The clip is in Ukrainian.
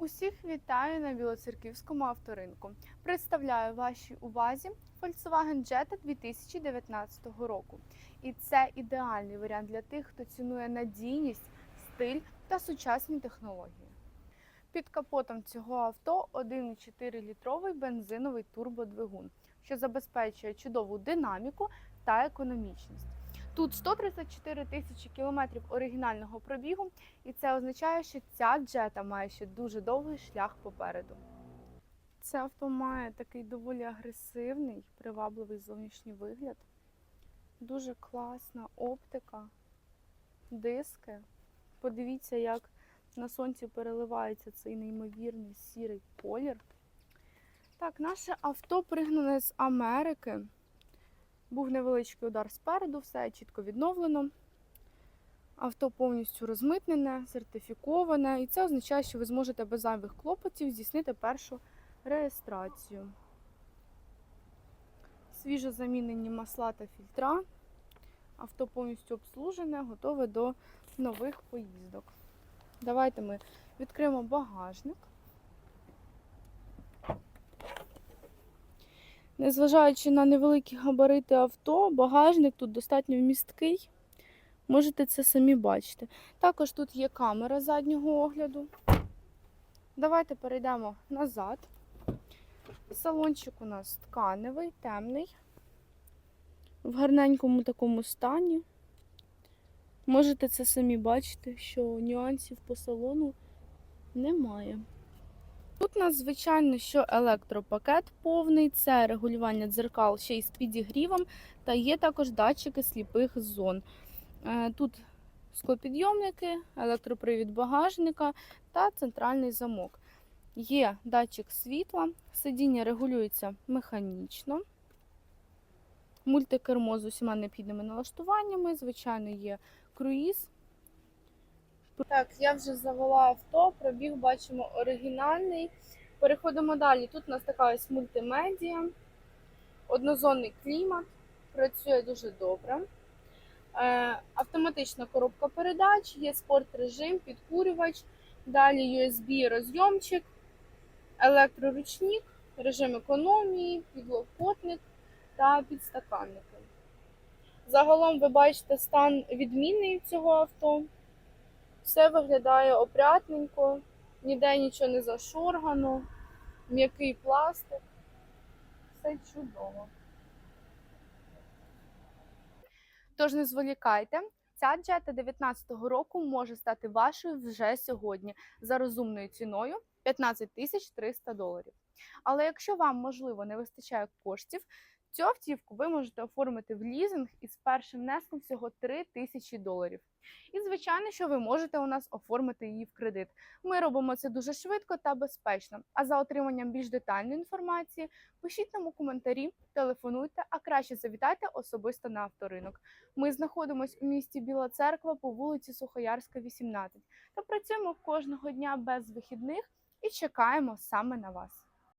Усіх вітаю на Білоцерківському авторинку. Представляю вашій увазі Volkswagen Jetta 2019 року. І це ідеальний варіант для тих, хто цінує надійність, стиль та сучасні технології. Під капотом цього авто 1,4 літровий бензиновий турбодвигун, що забезпечує чудову динаміку та економічність. Тут 134 тисячі кілометрів оригінального пробігу, і це означає, що ця джета має ще дуже довгий шлях попереду. Це авто має такий доволі агресивний, привабливий зовнішній вигляд. Дуже класна оптика, диски. Подивіться, як на сонці переливається цей неймовірний сірий колір. Так, наше авто пригнане з Америки. Був невеличкий удар спереду, все чітко відновлено. Авто повністю розмитнене, сертифіковане, і це означає, що ви зможете без зайвих клопотів здійснити першу реєстрацію. Свіжо замінені масла та фільтра. Авто повністю обслужене, готове до нових поїздок. Давайте ми відкриємо багажник. Незважаючи на невеликі габарити авто, багажник тут достатньо вмісткий. Можете це самі бачити. Також тут є камера заднього огляду. Давайте перейдемо назад. Салончик у нас тканевий, темний, в гарненькому такому стані. Можете це самі бачити, що нюансів по салону немає. Тут у нас, звичайно, що електропакет повний, це регулювання дзеркал ще й з підігрівом, та є також датчики сліпих зон. Е, Тут склопідйомники, електропривід багажника та центральний замок. Є датчик світла, сидіння регулюється механічно. Мультикермо з усіма необхідними налаштуваннями, звичайно, є круїз. Так, я вже завела авто, пробіг бачимо оригінальний. Переходимо далі. Тут у нас така ось мультимедіа, однозонний клімат, працює дуже добре. Е, автоматична коробка передач, є спорт режим, підкурювач, далі USB розйомчик, електроручник, режим економії, підлокотник та підстаканники. Загалом ви бачите стан відмінний цього авто. Все виглядає опрятненько, ніде нічого не зашоргано, м'який пластик. Все чудово. Тож не зволікайте, ця джета 19-го року може стати вашою вже сьогодні за розумною ціною 15 тисяч 300 доларів. Але якщо вам, можливо, не вистачає коштів, цю автівку ви можете оформити в лізинг із першим внеском всього 3 тисячі доларів. І, звичайно, що ви можете у нас оформити її в кредит. Ми робимо це дуже швидко та безпечно. А за отриманням більш детальної інформації пишіть нам у коментарі, телефонуйте, а краще завітайте особисто на авторинок. Ми знаходимося у місті Біла Церква по вулиці Сухоярська, 18 та працюємо кожного дня без вихідних і чекаємо саме на вас.